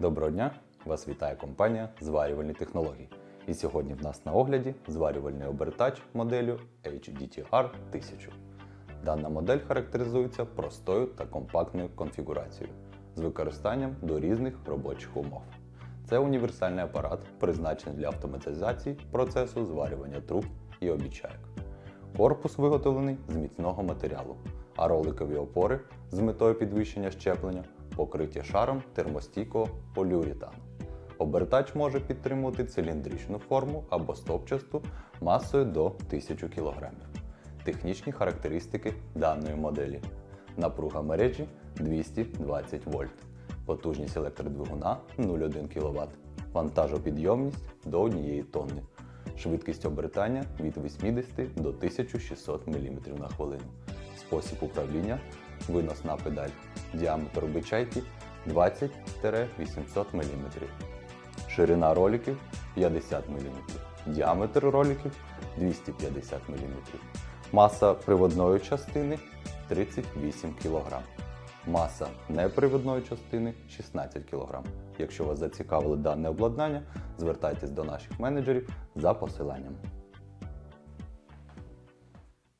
Доброго дня! Вас вітає компанія Зварювальні технології. І сьогодні в нас на огляді зварювальний обертач моделлю HDTR 1000. Дана модель характеризується простою та компактною конфігурацією з використанням до різних робочих умов. Це універсальний апарат, призначений для автоматизації процесу зварювання труб і обічайок. Корпус виготовлений з міцного матеріалу, а роликові опори з метою підвищення щеплення покриті шаром термостійкого поліуретану. Обертач може підтримувати циліндричну форму або стопчасту масою до 1000 кг. Технічні характеристики даної моделі. Напруга мережі 220 вольт, потужність електродвигуна 0,1 кВт, вантажопідйомність до 1 тонни, швидкість обертання від 80 до 1600 мм на хвилину. Спосіб управління виносна педаль. Діаметр обичайки 20-800 мм. Ширина роликів 50 мм. Діаметр роликів 250 мм. Маса приводної частини 38 кг. Маса неприводної частини 16 кг. Якщо вас зацікавило дане обладнання, звертайтесь до наших менеджерів за посиланням.